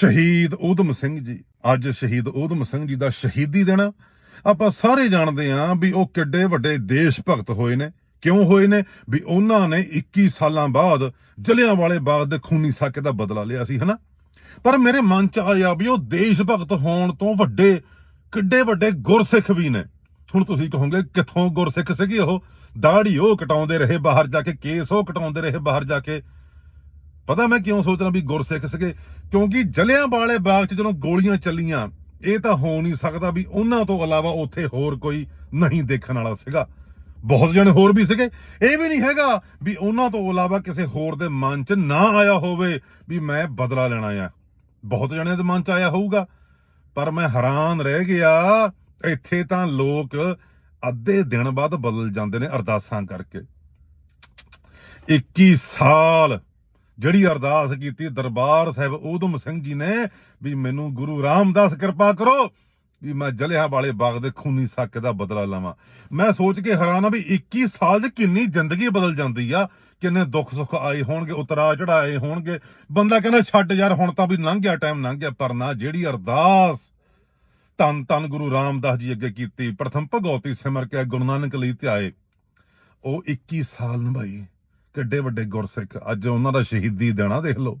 ਸ਼ਹੀਦ ਊਧਮ ਸਿੰਘ ਜੀ। ਅੱਜ ਸ਼ਹੀਦ ਊਧਮ ਸਿੰਘ ਜੀ ਦਾ ਸ਼ਹੀਦੀ ਦਿਨ ਆ। ਆਪਾਂ ਸਾਰੇ ਜਾਣਦੇ ਹਾਂ ਵੀ ਉਹ ਕਿੱਡੇ ਵੱਡੇ ਦੇਸ਼ ਭਗਤ ਹੋਏ ਨੇ। ਕਿਉਂ ਹੋਏ ਨੇ? ਵੀ ਉਹਨਾਂ ਨੇ 21 ਸਾਲਾਂ ਬਾਅਦ ਜਲਿਆਂਵਾਲੇ ਬਾਗ ਦੇ ਖੂਨੀ ਸਾਕੇ ਦਾ ਬਦਲਾ ਲਿਆ ਸੀ, ਹਨਾ? ਪਰ ਮੇਰੇ ਮਨ ਚ ਆਇਆ ਵੀ ਉਹ ਦੇਸ਼ ਭਗਤ ਹੋਣ ਤੋਂ ਵੱਡੇ, ਕਿੱਡੇ ਵੱਡੇ ਗੁਰਸਿੱਖ ਵੀ ਨੇ। ਹੁਣ ਤੁਸੀਂ ਕਹੋਗੇ, ਕਿੱਥੋਂ ਗੁਰਸਿੱਖ ਸੀਗੇ ਉਹ? ਦਾੜੀ ਉਹ ਕਟਾਉਂਦੇ ਰਹੇ ਬਾਹਰ ਜਾ ਕੇ, ਕੇਸ ਉਹ ਕਟਾਉਂਦੇ ਰਹੇ ਬਾਹਰ ਜਾ ਕੇ। ਪਤਾ ਮੈਂ ਕਿਉਂ ਸੋਚ ਵੀ ਗੁਰਸਿੱਖ ਸੀਗੇ? ਕਿਉਂਕਿ ਜਲਿਆਂ ਵਾਲੇ ਬਾਗ 'ਚ ਜਦੋਂ ਗੋਲੀਆਂ ਚੱਲੀਆਂ, ਇਹ ਤਾਂ ਹੋ ਨਹੀਂ ਸਕਦਾ ਵੀ ਉਹਨਾਂ ਤੋਂ ਇਲਾਵਾ ਉੱਥੇ ਹੋਰ ਕੋਈ ਨਹੀਂ ਦੇਖਣ ਵਾਲਾ ਸੀਗਾ। ਬਹੁਤ ਜਣੇ ਹੋਰ ਵੀ ਸੀਗੇ। ਇਹ ਵੀ ਨਹੀਂ ਹੈਗਾ ਵੀ ਉਹਨਾਂ ਤੋਂ ਇਲਾਵਾ ਕਿਸੇ ਹੋਰ ਦੇ ਮਨ 'ਚ ਨਾ ਆਇਆ ਹੋਵੇ ਵੀ ਮੈਂ ਬਦਲਾ ਲੈਣਾ ਆ ਬਹੁਤ ਜਣਿਆਂ ਦੇ ਮਨ 'ਚ ਆਇਆ ਹੋਊਗਾ। ਪਰ ਮੈਂ ਹੈਰਾਨ ਰਹਿ ਗਿਆ, ਇੱਥੇ ਤਾਂ ਲੋਕ ਅੱਧੇ ਦਿਨ ਬਾਅਦ ਬਦਲ ਜਾਂਦੇ ਨੇ ਅਰਦਾਸਾਂ ਕਰਕੇ। 21 ਸਾਲ ਜਿਹੜੀ ਅਰਦਾਸ ਕੀਤੀ ਦਰਬਾਰ ਸਾਹਿਬ ਊਧਮ ਸਿੰਘ ਜੀ ਨੇ ਵੀ ਮੈਨੂੰ ਗੁਰੂ ਰਾਮਦਾਸ ਕਿਰਪਾ ਕਰੋ ਵੀ ਮੈਂ ਜਲਿਆਂ ਵਾਲੇ ਬਾਗ ਦੇ ਖੂਨੀ ਸਾਕੇ ਦਾ ਬਦਲਾ ਲਵਾਂ। ਮੈਂ ਸੋਚ ਕੇ ਹੈਰਾਨ ਆ ਵੀ 21 ਸਾਲ 'ਚ ਕਿੰਨੀ ਜ਼ਿੰਦਗੀ ਬਦਲ ਜਾਂਦੀ ਆ। ਕਿੰਨੇ ਦੁੱਖ ਸੁੱਖ ਆਏ ਹੋਣਗੇ ਉਤਰਾ ਚੜਾਏ ਹੋਣਗੇ। ਬੰਦਾ ਕਹਿੰਦਾ, ਛੱਡ ਯਾਰ, ਹੁਣ ਤਾਂ ਵੀ ਲੰਘ ਗਿਆ, ਟਾਈਮ ਲੰਘ ਗਿਆ, ਪਰ ਨਾ ਜਿਹੜੀ ਅਰਦਾਸ ਧੰਨ ਧੰਨ ਗੁਰੂ ਰਾਮਦਾਸ ਜੀ ਅੱਗੇ ਕੀਤੀ, ਪ੍ਰਥਮ ਭਗਉਤੀ ਸਿਮਰ ਕੇ ਗੁਰੂ ਨਾਨਕ ਲਈ ਧਿਆਏ, ਉਹ 21 ਸਾਲ ਨਿਭਾਈ। ਕਿੱਡੇ ਵੱਡੇ ਗੁਰਸਿੱਖ ਅੱਜ ਉਹਨਾਂ ਦਾ ਸ਼ਹੀਦੀ ਦੇਣਾ ਦੇਖ ਲਓ।